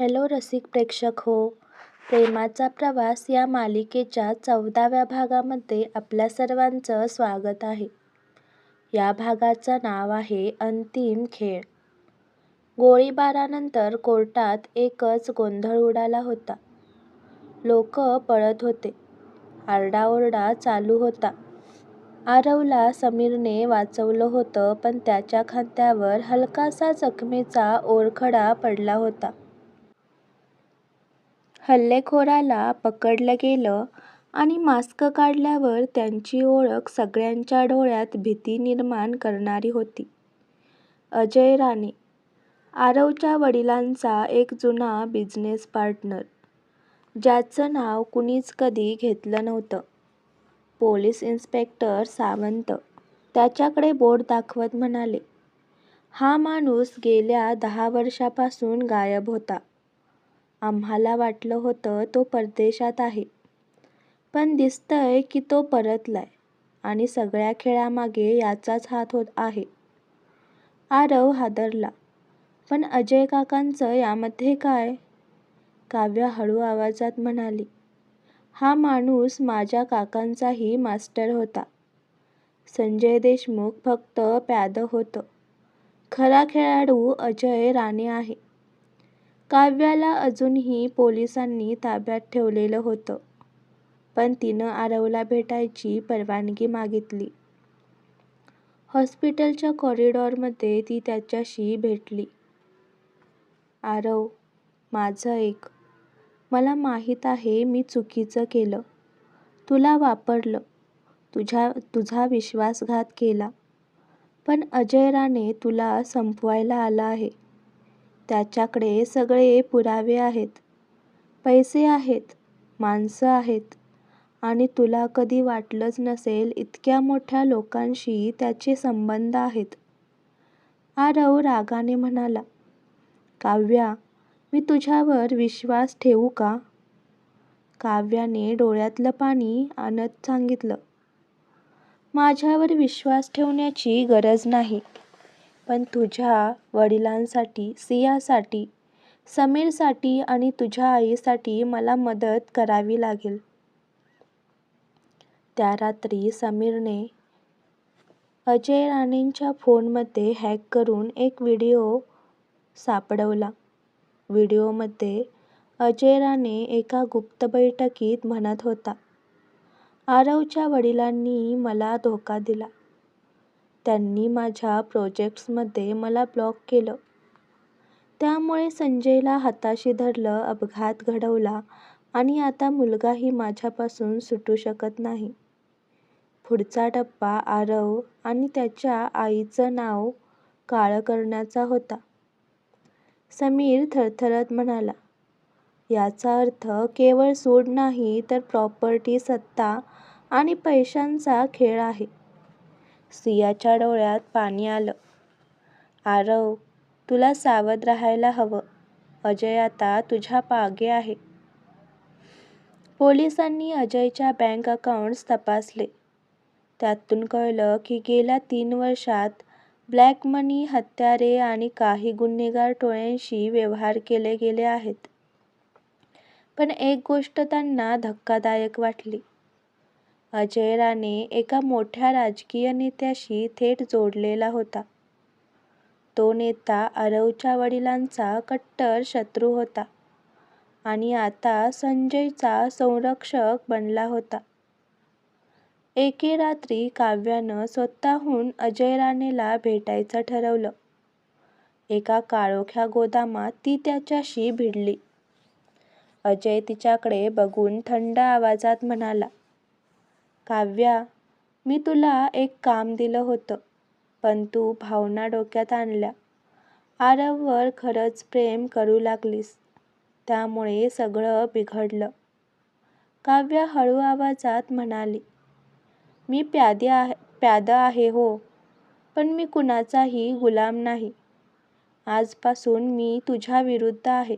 Hello रसिक प्रेक्षक हो. प्रेमाचा प्रवास या मालिकेच्या चौदाव्या भागामध्ये आपल्या सर्वांचं स्वागत आहे. या भागाचं नाव आहे अंतिम खेळ. गोळीबारानंतर कोर्टात एकच गोंधळ उडाला होता. लोक पळत होते. आरडाओरडा चालू होता. आरवला समीरने वाचवलं होतं पण त्याच्या खांद्यावर हलकासा जखमेचा ओरखडा पडला होता. हल्लेखोराला पकडलं गेलं आणि मास्क काढल्यावर त्यांची ओळख सगळ्यांच्या डोळ्यात भीती निर्माण करणारी होती. अजय राणे, आरवच्या वडिलांचा एक जुना बिझनेस पार्टनर, ज्याचं नाव कुणीच कधी घेतलं नव्हतं. पोलीस इन्स्पेक्टर सावंत त्याच्याकडे बोट दाखवत म्हणाले, हा माणूस गेल्या दहा वर्षांपासून गायब होता. आम्हाला वाटलं होतं तो परदेशात आहे. पण दिसतंय की तो परतलाय आणि सगळ्या खेळामागे याचाच हात होत आहे. आरव हादरला. पण अजय काकांचं यामध्ये काय? काव्या हळू आवाजात म्हणाली, हा माणूस माझ्या काकांचाही मास्टर होता. संजय देशमुख फक्त प्यादं होतं. खरा खेळाडू अजय राणे आहे. काव्याला अजूनही पोलिसांनी ताब्यात ठेवलेलं होतं. पण तिनं आरवला भेटायची परवानगी मागितली. हॉस्पिटलच्या कॉरिडॉरमध्ये ती त्याच्याशी भेटली. आरव, माझं ऐक. मला माहीत आहे मी चुकीचं केलं. तुला वापरलं. तुझ्या तुझा विश्वासघात केला. पण अजय राणे तुला संपवायला आला आहे. त्याच्याकडे सगळे पुरावे आहेत. पैसे आहेत, माणसं आहेत आणि तुला कधी वाटलंच नसेल इतक्या मोठ्या लोकांशी त्याचे संबंध आहेत. आरव रागाने म्हणाला, काव्या, मी तुझ्यावर विश्वास ठेवू का? काव्याने डोळ्यातलं पाणी आणत सांगितलं, माझ्यावर विश्वास ठेवण्याची गरज नाही. पण तुझ्या वडिलांसाठी, सियासाठी, समीरसाठी आणि तुझ्या आईसाठी मला मदत करावी लागेल. त्या रात्री समीरने अजय राणेंच्या फोनमध्ये हॅक करून एक व्हिडिओ सापडवला. व्हिडिओमध्ये अजय राणे एका गुप्त बैठकीत म्हणत होता, आरवच्या वडिलांनी मला धोका दिला. त्यांनी माझ्या प्रोजेक्ट्समध्ये मला ब्लॉक केलं. त्यामुळे संजयला हाताशी धरलं, अपघात घडवला आणि आता मुलगाही माझ्यापासून सुटू शकत नाही. पुढचा टप्पा आरव आणि त्याच्या आईचं नाव काळं करण्याचा होता. समीर थरथरत म्हणाला, याचा अर्थ केवळ सूड नाही तर प्रॉपर्टी, सत्ता आणि पैशांचा खेळ आहे. सियाच्या डोळ्यात पाणी आलं. आरव, तुला सावध राहायला हवं. अजय आता तुझ्या मागे आहे. पोलिसांनी अजयच्या बँक अकाउंट्स तपासले. त्यातून कळलं की गेल्या तीन वर्षांत ब्लॅक मनी, हत्यारे आणि काही गुन्हेगार टोळ्यांशी व्यवहार केले गेले आहेत. पण एक गोष्ट त्यांना धक्कादायक वाटली. अजय राणे एका मोठ्या राजकीय नेत्याशी थेट जोडलेला होता. तो नेता आरवच्या वडिलांचा कट्टर शत्रू होता आणि आता संजयचा संरक्षक बनला होता. एके रात्री काव्यानं स्वतःहून अजय राणेला भेटायचं ठरवलं. एका काळोख्या गोदामात ती त्याच्याशी भिडली. अजय तिच्याकडे बघून थंड आवाजात म्हणाला, काव्या, मी तुला एक काम दिलं होतं. पण तू भावना डोक्यात आणल्या. आरववर खरंच प्रेम करू लागलीस. त्यामुळे सगळं बिघडलं. काव्या हळू आवाजात म्हणाली, मी प्यादं आहे हो, पण मी कुणाचाही गुलाम नाही. आजपासून मी तुझ्याविरुद्ध आहे.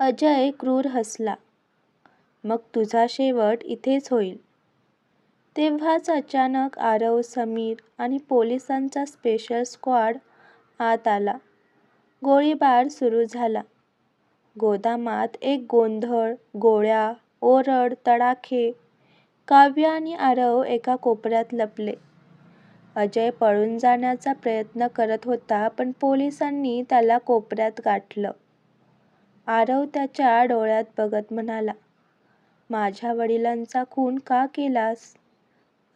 अजय क्रूर हसला, मग तुझा शेवट इथेच होईल. तेव्हाच अचानक आरव, समीर आणि पोलिसांचा स्पेशल स्क्वॉड आत आला. गोळीबार सुरू झाला. गोदामात एक गोंधळ, गोळ्या, ओरड, तडाखे. काव्य आणि आरव एका कोपऱ्यात लपले. अजय पळून जाण्याचा प्रयत्न करत होता पण पोलिसांनी त्याला कोपऱ्यात गाठलं. आरव त्याच्या डोळ्यात बघत म्हणाला, माझ्या वडिलांचा खून का केलास?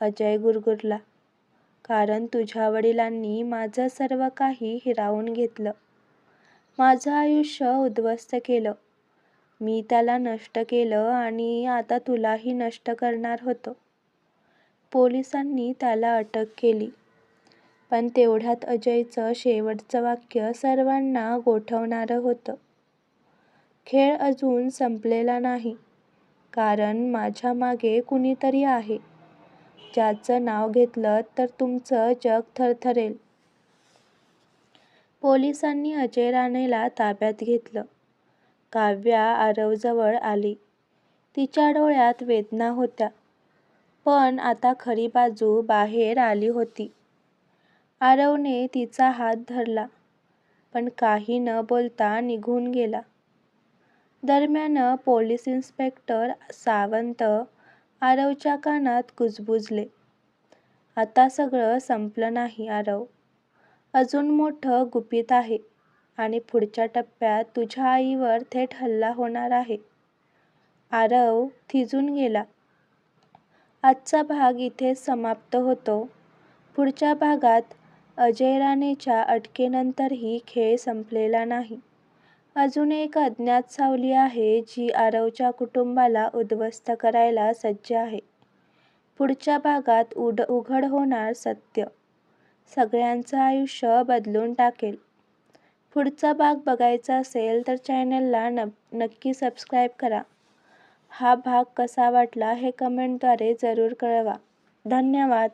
अजय गुरगुरला, कारण तुझ्या वडिलांनी माझं सर्व काही हिरावून घेतलं. माझं आयुष्य उद्ध्वस्त केलं. मी त्याला नष्ट केलं आणि आता तुलाही नष्ट करणार होतो. पोलिसांनी त्याला अटक केली. पण तेवढ्यात अजयचं शेवटचं वाक्य सर्वांना गोठवणारं होतं. खेळ अजून संपलेला नाही. कारण माझ्या मागे कुणीतरी आहे, ज्याचं नाव घेतलं तर तुमचं जग थरथरेल. पोलिसांनी अजय राणेला ताब्यात घेतलं. काव्या आरवजवळ आली. तिच्या डोळ्यात वेदना होत्या. पण आता खरी बाजू बाहेर आली होती. आरवने तिचा हात धरला, पण काही न बोलता निघून गेला. दरम्यान पोलीस इन्स्पेक्टर सावंत आरवच्या कानात कुजबुजले, आता सगळं संपलं नाही आरव. अजून मोठं गुपित आहे आणि पुढच्या टप्प्यात तुझ्या आईवर थेट हल्ला होणार आहे. आरव थिजून गेला. आजचा भाग इथे समाप्त होतो. पुढच्या भागात अजय राणेच्या अटकेनंतरही खेळ संपलेला नाही. अजून एक अज्ञात सावली आहे जी आरवच्या कुटुंबाला उद्ध्वस्त करायला सज्ज आहे. पुढच्या भागात उड उघड होणार सत्य, सगळ्यांचं आयुष्य बदलून टाकेल. पुढचा भाग बघायचा असेल तर चॅनलला न नक्की सबस्क्राईब करा. हा भाग कसा वाटला हे कमेंटद्वारे जरूर कळवा. धन्यवाद.